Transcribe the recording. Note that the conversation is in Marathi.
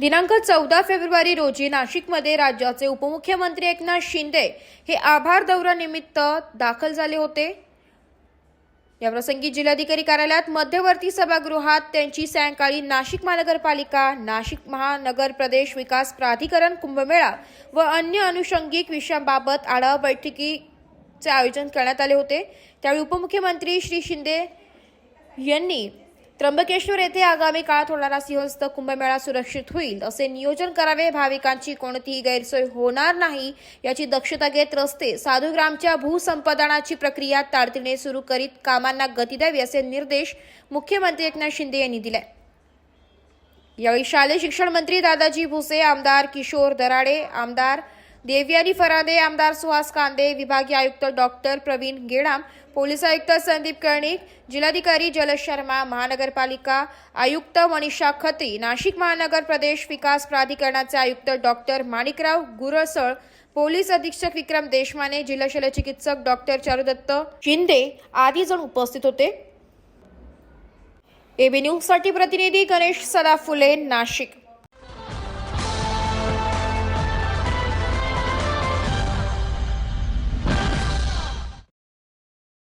दिनांक चौदा फेब्रुवारी रोजी नाशिकमध्ये राज्याचे उपमुख्यमंत्री एकनाथ शिंदे हे आभार दौऱ्यानिमित्त दाखल झाले होते. याप्रसंगी जिल्हाधिकारी कार्यालयात मध्यवर्ती सभागृहात त्यांची सायंकाळी नाशिक महानगरपालिका नाशिक महानगर प्रदेश विकास प्राधिकरण कुंभमेळा व अन्य अनुषंगिक विषयांबाबत आढावा बैठकीचे आयोजन करण्यात आले होते. त्यावेळी उपमुख्यमंत्री श्री शिंदे यांनी त्र्यंबकेश्वर येथे आगामी काळात होणारा सिंहस्थ कुंभमेळा सुरक्षित होईल. असे नियोजन करावे भाविकांची कोणतीही गैरसोय होणार नाही याची दक्षता घेत रस्ते साधुग्रामच्या भूसंपादनाची प्रक्रिया तातडीने सुरू करीत कामांना गती द्यावी असे निर्देश मुख्यमंत्री एकनाथ शिंदे यांनी दिले. यावेळी शालेय शिक्षण मंत्री दादाजी भुसे आमदार किशोर दराडे आमदार देवयानी फरादे आमदार सुहास कांदे विभागीय आयुक्त डॉक्टर प्रवीण गेडाम पोलीस आयुक्त संदीप कर्णिक जिल्हाधिकारी जलज शर्मा महानगरपालिका आयुक्त मनीषा खत्री नाशिक महानगर प्रदेश विकास प्राधिकरणाचे आयुक्त डॉक्टर माणिकराव गुरसळ पोलीस अधीक्षक विक्रम देशमाने जिल्हा शल्यचिकित्सक डॉक्टर चारुदत्त शिंदे आदी जण उपस्थित होते. एबी न्यूजसाठी प्रतिनिधी गणेश सदा फुले नाशिक.